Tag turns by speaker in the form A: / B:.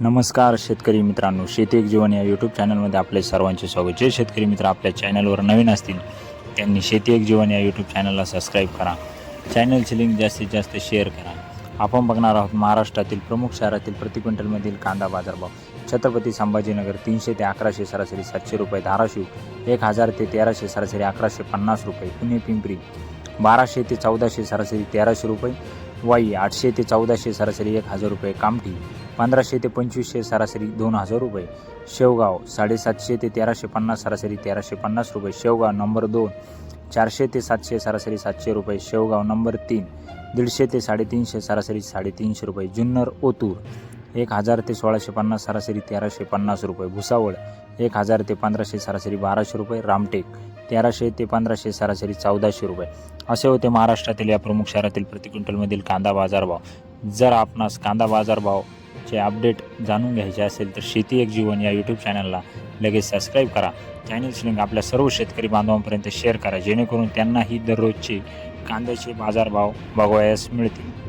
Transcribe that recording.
A: नमस्कार शेतकरी मित्रांनो. शेती एक जीवन या यूट्यूब चॅनलमध्ये आपले सर्वांचे स्वागत. जे शेतकरी मित्र आपल्या चॅनलवर नवीन असतील त्यांनी शेती एक जीवन या यूट्यूब चॅनलला सबस्क्राईब करा. चॅनलची लिंक जास्तीत जास्त शेअर करा. आपण बघणार आहोत महाराष्ट्रातील प्रमुख शहरातील प्रति क्विंटलमधील कांदा बाजारभाव. छत्रपती संभाजीनगर तीनशे ते अकराशे सरासरी सातशे रुपये धाराशिव एक हजार ते तेराशे सरासरी अकराशे पन्नास रुपये. पुणे पिंपरी बाराशे ते चौदाशे सरासरी तेराशे रुपये. वाई आठशे ते चौदाशे सरासरी एक हजार रुपये. कामठी पंधराशे ते पंचवीसशे सरासरी दोन हजार रुपये. शेवगाव साडेसातशे ते तेराशे पन्नास सरासरी तेराशे पन्नास रुपये. शेवगाव नंबर दोन चारशे ते सातशे सरासरी सातशे रुपये. शेवगाव नंबर तीन दीडशे ते साडेतीनशे सरासरी साडेतीनशे रुपये. जुन्नर ओतूर एक हजार ते सोळाशे पन्नास सरासरी तेराशे पन्नास रुपये. भुसावळ एक हजार ते पंधराशे सरासरी बाराशे रुपये. रामटेक तेराशे ते पंधराशे सरासरी चौदाशे रुपये. असे होते महाराष्ट्रातील या प्रमुख शहरातील प्रति क्विंटलमधील कांदा बाजारभाव. जर आपणास कांदा बाजारभावचे अपडेट जाणून घ्यायचे असेल तर शेती एक जीवन या यूट्यूब चॅनलला लगेच सबस्क्राईब करा. चॅनलची लिंक आपल्या सर्व शेतकरी बांधवांपर्यंत शेअर करा जेणेकरून त्यांनाही दररोजचे कांद्याचे बाजारभाव बघावयास मिळतील.